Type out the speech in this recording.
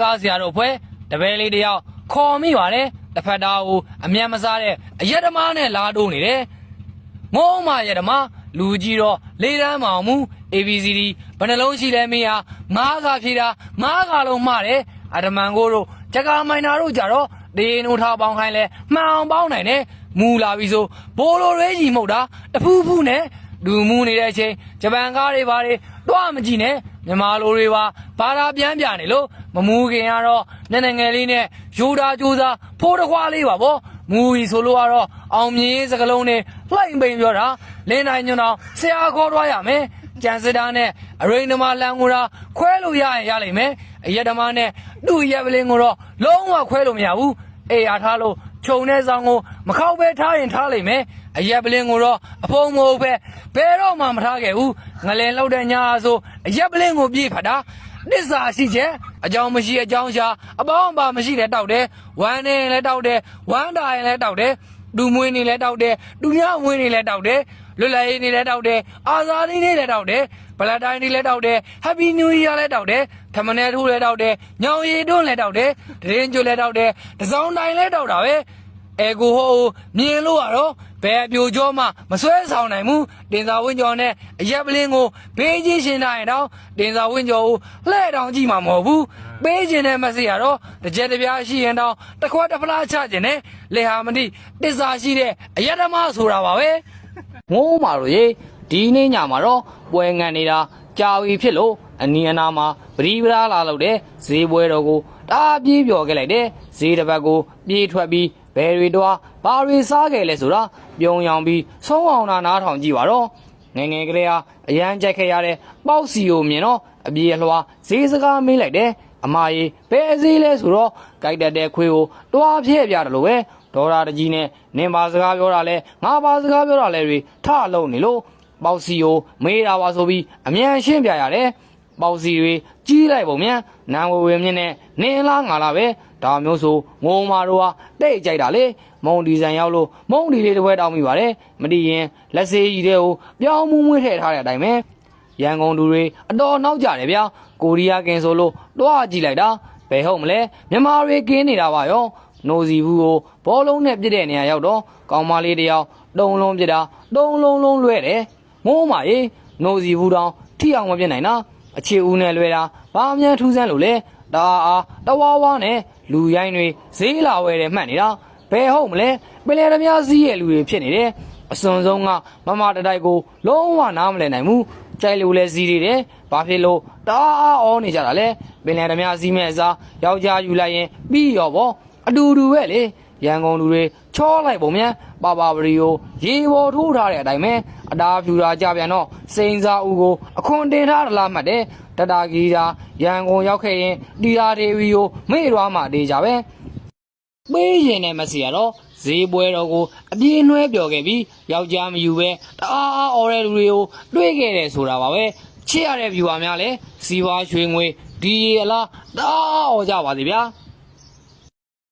ကားဆရာတို့ဖွဲ့တပည့်လေးတယောက်ခေါ်မိပါတယ်တစ်ဖက်သားကိုအမျက်မစားတဲ့အရက်ဓမားနဲ့လာတိုးနေတယ်ငုံမရက်ဓမားလူကြီးတော့လေးတန်းမောင်မူ ABCD ဘယ်နှလုံးရှိလဲမေးဟာငားကားဖြေတာငားကားလုံးမှားတယ်အဒမန်ကိုတို့ဂျကာမိုင်နာတို့ကြတော့ဒေနိုထားပေါင်းခိုင်းလဲမှန်အောင်ပေါင်းနိုင်တယ်မူလာပြီဆိုဘိုးလိုရေးကြီးမှုတ်တာတဖူးဖူးနဲ့ ဒူမူနေတဲ့အချိန်ဂျပန်ကားတွေဘာတွေတွားမကြည့်နဲ့မြန်မာလိုတွေပါဘာသာပြန်ပြနေလို့မမူခင်ကတော့နည်းနည်းငယ်လေးနဲ့ယူတာကြိုးစားဖိုးတခွားလေးပါဗောမူကြီးဆိုလို့ကတော့အောင်မြင်ရေးစကလုံးနဲ့လှိုင်ပိန်ပြောတာလင်းနိုင်ညွန့်အောင်ဆရာခေါ်သွားရမယ်ကြံစတာနဲ့အရိန်ဓမ္မလန်ကိုတာခွဲလို့ရရင်ရလိမ့်မယ်အရက်ဓမ္မနဲ့သူ့ရက်ပလင်းကိုတော့လုံးဝခွဲလို့မရဘူးအေးအားထားလို့ ခြုံတဲ့ဆောင်ကိုမခောက်ပဲထားရင်ထားလိမ့်မယ်အရက်ပလင်းကိုတော့အဖုံမဟုတ်ပဲဘယ်တော့မှမထားခဲ့ဘူးငလင်လောက်တဲ့ညာဆိုအရက်ပလင်းကိုပြေးဖတ်တာနစ်စာရှိချက်အကြောင်းမရှိအကြောင်းရှာအပေါင်းအပါမရှိလဲတောက်တယ်ဝမ်းနေရင်လဲတောက်တယ်ဝမ်းတာရင်လဲတောက်တယ်လူမွေးနေလဲတောက်တယ်လူများမွေးနေလဲတောက်တယ်လွတ်လပ်ရေးနေလဲတောက်တယ်အာဇာနည်နေလဲတောက်တယ်ဘလတိုင်းနေလဲတောက်တယ်ဟက်ပီနူးရီယာလဲတောက်တယ်ထမနယ်ထိုးလဲတောက်တယ်ညောင်ရည်တွန်းလဲတောက်တယ်တရင်ကျွလဲတောက်တယ်တစောင်းတိုင်းလဲတောက်တာပဲ အဲကိုဟိုမြင်လို့ရတော့ဘယ်အပြိုကြောမှမဆွဲဆောင်နိုင်ဘူးတင်စာဝင်းကျော်နဲ့အရက်ပလင်းကိုဘေးချင်းရှင်တိုင်းတော့တင်စာဝင်းကျော်ကိုလှဲ့တောင်ကြည့်မှာမဟုတ်ဘူးပေးခြင်းနဲ့မစီရတော့တစ်ကြက်တစ်ပြားရှိရင်တော့တစ်ခွက်တစ်ဖလားချခြင်းနဲ့လေဟာမတိတစ္ဆာရှိတဲ့အရက်ဓမ္မဆိုတာပါပဲငိုးမာတို့ရေဒီနေ့ညမှာတော့ပွဲငံနေတာကြာပြီဖြစ်လို့အနီးအနားမှာပရိပရာလာလို့တဲ့ဈေးပွဲတော်ကိုတအားပြေးပြော်ခဲ့လိုက်တဲ့ဈေးတစ်ပတ်ကိုပြေးထွက်ပြီး ဘယ်တွေတော့ဘာတွေစားခဲ့လဲဆိုတာပြုံရောင်ပြီးဆုံးအောင်နာနားထောင်ကြည့်ပါတော့ငယ်ငယ်ကလေးဟာအရန်ကြိုက်ခဲ့ရတဲ့ပေါက်စီကိုမြင်တော့အပြေအလွှာဈေးစကားမေးလိုက်တယ်အမကြီးဘယ်ဈေးလဲဆိုတော့ကြိုက်တတ်တဲ့ခွေးကိုတွားဖြဲ့ပြတယ်လို့ပဲဒေါ်လာတကြီးနဲ့နင်ပါစကားပြောတာလဲငါပါစကားပြောတာလဲတွေထလုံးနေလို့ပေါက်စီကိုမေးတာပါဆိုပြီးအမြန်ရှင်းပြရတယ် ပေါက်စီတွေကြီးလိုက်ပုံမြန်နန်ဝဝေမြင့်နဲ့နင်းလားငါလားပဲဒါမျိုးဆိုငုံမာတို့ဟာတိတ်ကြိုက်တာလေမုံဒီဇိုင်ရောက်လို့မုံဒီလေးတစ်ပွဲတောင်းမိပါတယ်မတည်ရင်လက်စေးကြီးတဲ့ကိုပြောင်းမှုမွေးထည့်ထားတဲ့အတိုင်းပဲရန်ကုန်လူတွေအတော်နောက်ကြတယ်ဗျာကိုရီးယားကင်ဆိုလို့တွားကြည့်လိုက်တာဘယ်ဟုတ်မလဲမြန်မာတွေကင်းနေတာပါရောနိုစီဘူးကိုဘောလုံးနဲ့ပြစ်တဲ့နေရာရောက်တော့ကောင်မလေးတယောက်တုံလုံးပြစ်တာတုံလုံးလုံးလွဲတယ်ငိုးမာရေနိုစီဘူးတောင်ထိအောင်မပြစ်နိုင်တာ အခြေဦးနဲ့လွဲတာဘာမှန်းထူးဆန်းလို့လဲဒါအားတဝါဝါနဲ့လူရိုင်းတွေဈေးလာဝယ်တယ်မှတ်နေတာဘယ်ဟုတ်မလဲပင်လယ်သမားစည်းရဲ့လူတွေဖြစ်နေတယ်အစွန်ဆုံးကမမတတိုက်ကိုလုံးဝနားမလည်နိုင်ဘူးကြိုက်လို့လဲစီးနေတယ်ဘာဖြစ်လို့တအားအောနေကြတာလဲပင်လယ်သမားစည်းမဲ့အစားယောက်ျားယူလိုက်ရင်ပြီးရောဗောအတူတူပဲလေ ရန်ကုန်လူတွေချောလိုက်ပုံမြန်ပါပါပရီကိုရေပေါ်ထိုးထားတဲ့အတိုင်းပဲအတားဖြူတာကြပြန်တော့စိန်စာဦးကိုအခွန်တင်ထားတယ်လားမှတ်တယ်တတာဂီတာရန်ကုန်ရောက်ခဲ့ရင်တီတာဒေဝီကိုမေ့သွားမှတေးကြပဲပေးရင်နဲ့မစီရတော့ဈေးပွဲတော်ကိုအပြေးနှွဲပြော်ခဲ့ပြီးယောက်ျားမယူပဲတအားအားအော်တဲ့လူတွေကိုတွေးခဲ့တယ်ဆိုတာပါပဲချစ်ရတဲ့ viewer များလဲစီဝါရွှေငွေဒီရေအလားတအားအော်ကြပါစေဗျာ